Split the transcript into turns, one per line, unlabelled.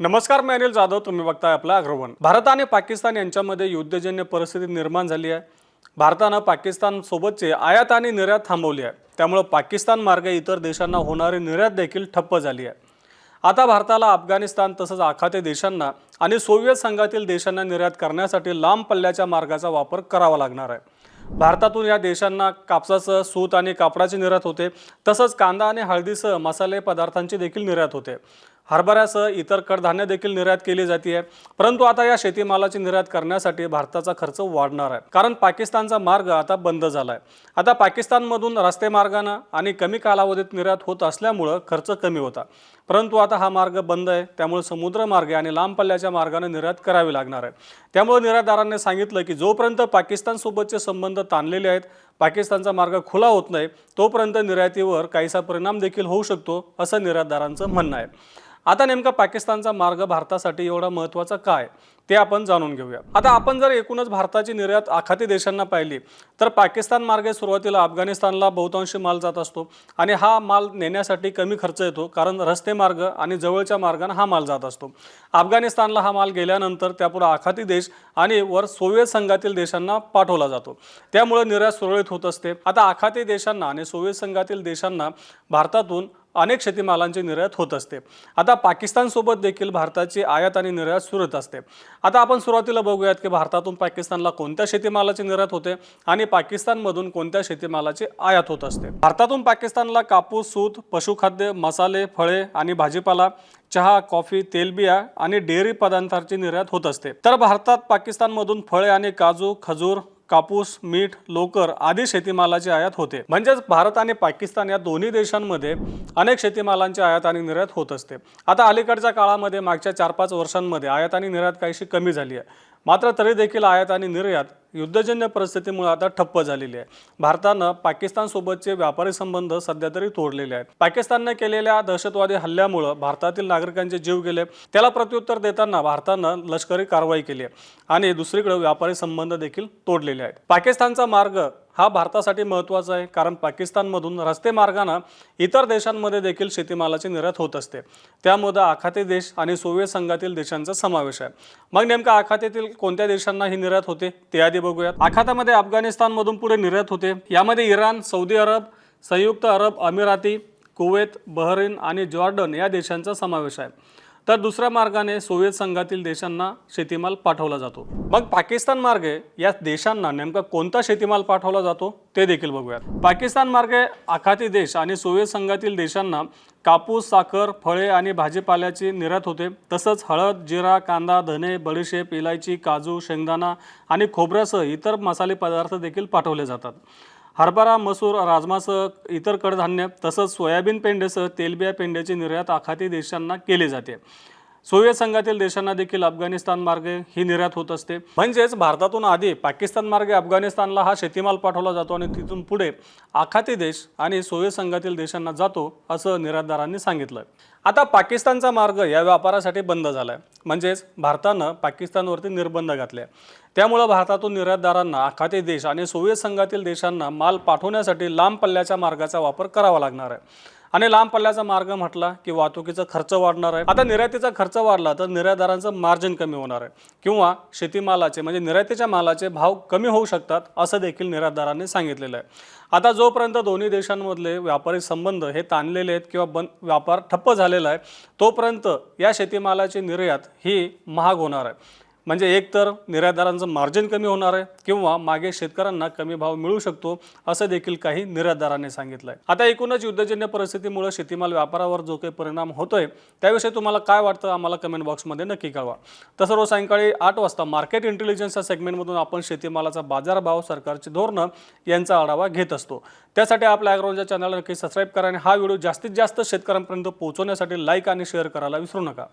नमस्कार मी अनिल जाधव. तुम्ही बघताय आपला अग्रवन. भारत आणि पाकिस्तान यांच्यामध्ये युद्धजन्य परिस्थिती निर्माण झाली आहे. भारतानं पाकिस्तानसोबतचे आयात आणि निर्यात थांबवली आहे. त्यामुळं पाकिस्तान मार्गे इतर देशांना होणारी निर्यात देखील ठप्प झाली आहे. आता भारताला अफगाणिस्तान तसंच आखाते देशांना आणि सोव्हिएत संघातील देशांना निर्यात करण्यासाठी लांब पल्ल्याच्या मार्गाचा वापर करावा लागणार आहे. भारतातून या देशांना कापसाचं सूत आणि कापडाची निर्यात होते. तसंच कांदा आणि हळदीसह मसाले पदार्थांची देखील निर्यात होते. हरभऱ्यासह इतर कडधान्य देखील निर्यात केली जाते. परंतु आता या शेतीमालाची निर्यात करण्यासाठी भारताचा खर्च वाढणार आहे. कारण पाकिस्तानचा मार्ग आता बंद झाला आहे आता पाकिस्तानमधून रस्ते मार्गानं आणि कमी कालावधीत निर्यात होत असल्यामुळं खर्च कमी होता. परंतु आता हा मार्ग बंद आहे. त्यामुळे समुद्रमार्गे आणि लांब पल्ल्याच्या मार्गाने निर्यात करावी लागणार आहे. त्यामुळे निर्यातदारांनी सांगितलं की जोपर्यंत पाकिस्तानसोबतचे संबंध ताणलेले आहेत पाकिस्तानचा मार्ग खुला होत नाही तोपर्यंत निर्यातीवर काहीसा परिणाम देखील होऊ शकतो असं निर्यातदारांचं म्हणणं आहे. आता नेमका पाकिस्तानचा मार्ग भारतासाठी एवढा महत्त्वाचा काय? ते आपण जाणून घेऊया. आता आपण जर एकूणच भारताची निर्यात आखाती देशांना पाहिली तर पाकिस्तान मार्गे सुरुवातीला अफगाणिस्तानला बहुतांशी माल जात असतो आणि हा माल नेण्यासाठी कमी खर्च येतो कारण रस्ते मार्ग आणि जवळच्या मार्गाने हा माल जात असतो. अफगाणिस्तानला हा माल गेल्यानंतर त्यापुढे आखाती देश आणि वर सोव्हिएत संघातील देशांना पाठवला जातो. त्यामुळे निर्यात सुरळीत होत असते. आता आखाती देशांना आणि सोव्हिएत संघातील देशांना भारतातून अनेक शेतीमालांची निर्यात होत असते. आता पाकिस्तानसोबत देखील भारताची आयात आणि निर्यात सुरत असते. आता आपण सुरुवातीला बघूयात की भारतातून पाकिस्तानला कोणत्या शेतीमालाची निर्यात होते आणि पाकिस्तानमधून कोणत्या शेतीमालाची आयात होत असते. भारतातून पाकिस्तानला कापूस सूत पशुखाद्य मसाले फळे आणि भाजीपाला चहा कॉफी तेलबिया आणि डेअरी पदार्थांची निर्यात होत असते. तर भारतात पाकिस्तानमधून फळे आणि काजू खजूर कापूस मीठ लोकर आदी शेतीमालाची आयात होते. म्हणजेच भारत आणि पाकिस्तान या दोन्ही देशांमध्ये अनेक शेतीमालांची आयात आणि निर्यात होत असते. आता अलीकडच्या काळामध्ये मागच्या चार पाच वर्षांमध्ये आयात आणि निर्यात काहीशी कमी झाली आहे. मात्र तरी देखील आयात आणि निर्यात युद्धजन्य परिस्थितीमुळे आता ठप्प झालेली आहे. भारतानं पाकिस्तानसोबतचे व्यापारी संबंध सध्या तरी तोडलेले आहेत. पाकिस्तानने केलेल्या दहशतवादी हल्ल्यामुळं भारतातील नागरिकांचे जीव गेले. त्याला प्रत्युत्तर देताना भारतानं लष्करी कारवाई केली आहे. आणि दुसरीकडे व्यापारी संबंध देखील तोडलेले आहेत. पाकिस्तानचा मार्ग हा भारतासाठी महत्त्वाचा आहे कारण पाकिस्तानमधून रस्ते मार्गानं इतर देशांमध्ये देखील शेतीमालाची निर्यात होत असते. त्यामध्ये आखाती देश आणि सोव्हिएत संघातील देशांचा समावेश आहे. मग नेमका आखातीतील कोणत्या देशांना ही निर्यात होते ते आधी बघूयात. आखातामध्ये अफगाणिस्तानमधून पुढे निर्यात होते. यामध्ये इराण सौदी अरब संयुक्त अरब अमिराती कुवेत बहरीन आणि जॉर्डन या देशांचा समावेश आहे. तर दुसऱ्या मार्गाने सोव्हिएत संघातील देशांना शेतीमाल पाठवला जातो. मग पाकिस्तान मार्गे या देशांना नेमका कोणता शेतीमाल पाठवला जातो ते देखील बघूयात. पाकिस्तान मार्गे आखाती देश आणि सोव्हिएत संघातील देशांना कापूस साखर फळे आणि भाजीपाल्याची निर्यात होते. तसंच हळद जिरा कांदा धने बडीशेप इलायची काजू शेंगदाणा आणि खोबऱ्यासह इतर मसाले पदार्थ देखील पाठवले जातात. हरभरा मसूर राजमासह इतर कडधान्य तसंच सोयाबीन पेंडेसह तेलबिया पेंड्याची निर्यात आखाती देशांना केली जाते. सोव्हिएत संघातील देशांना देखील अफगाणिस्तान मार्गे ही निर्यात होत असते. म्हणजेच भारतातून आधी पाकिस्तान मार्गे अफगाणिस्तानला हा शेतीमाल पाठवला जातो आणि तिथून पुढे आखाती देश आणि सोव्हिएत संघातील देशांना जातो असं निर्यातदारांनी सांगितलं. आता पाकिस्तानचा मार्ग या व्यापारासाठी बंद झाला आहे म्हणजेच भारतानं पाकिस्तानवरती निर्बंध घातले. त्यामुळं भारतातून निर्यातदारांना आखाती देश आणि सोव्हिएत संघातील देशांना माल पाठवण्यासाठी लांब पल्ल्याच्या मार्गाचा वापर करावा लागणार आहे. आणि लांब पल्ल्याचा मार्ग म्हटला की वाहतुकीचा खर्च वाढणार आहे. आता निर्यातीचा खर्च वाढला तर निर्यातदारांचं मार्जिन कमी होणार आहे. किंवा शेतीमालाचे म्हणजे निर्यातीच्या मालाचे भाव कमी होऊ शकतात असं देखील निर्यातदारांनी सांगितलेलं आहे. आता जोपर्यंत दोन्ही देशांमधले व्यापारी संबंध हे ताणलेले आहेत किंवा बंद व्यापार ठप्प झालेला आहे तोपर्यंत या शेतीमालाची निर्यात ही महाग होणार आहे. म्हणजे एक तर निर्यातदारांचं मार्जिन कमी होणार आहे किंवा मागे शेतकऱ्यांना कमी भाव मिळू शकतो असं देखील काही निर्यातदारांनी सांगितलं आहे आता एकूणच युद्धजन्य परिस्थितीमुळे शेतीमाल व्यापारावर जो काही परिणाम होतोय त्याविषयी तुम्हाला काय वाटतं आम्हाला कमेंट बॉक्समध्ये नक्की कळवा. तसं रोज सायंकाळी आठ वाजता मार्केट इंटेलिजन्स या सेगमेंटमधून आपण शेतीमालाचा बाजारभाव सरकारची धोरणं यांचा आढावा घेत असतो. त्यासाठी आपल्या ॲग्रोच्या चॅनलला नक्की सबस्क्राईब करा आणि हा व्हिडिओ जास्तीत जास्त शेतकऱ्यांपर्यंत पोहोचवण्यासाठी लाईक आणि शेअर करायला विसरू नका.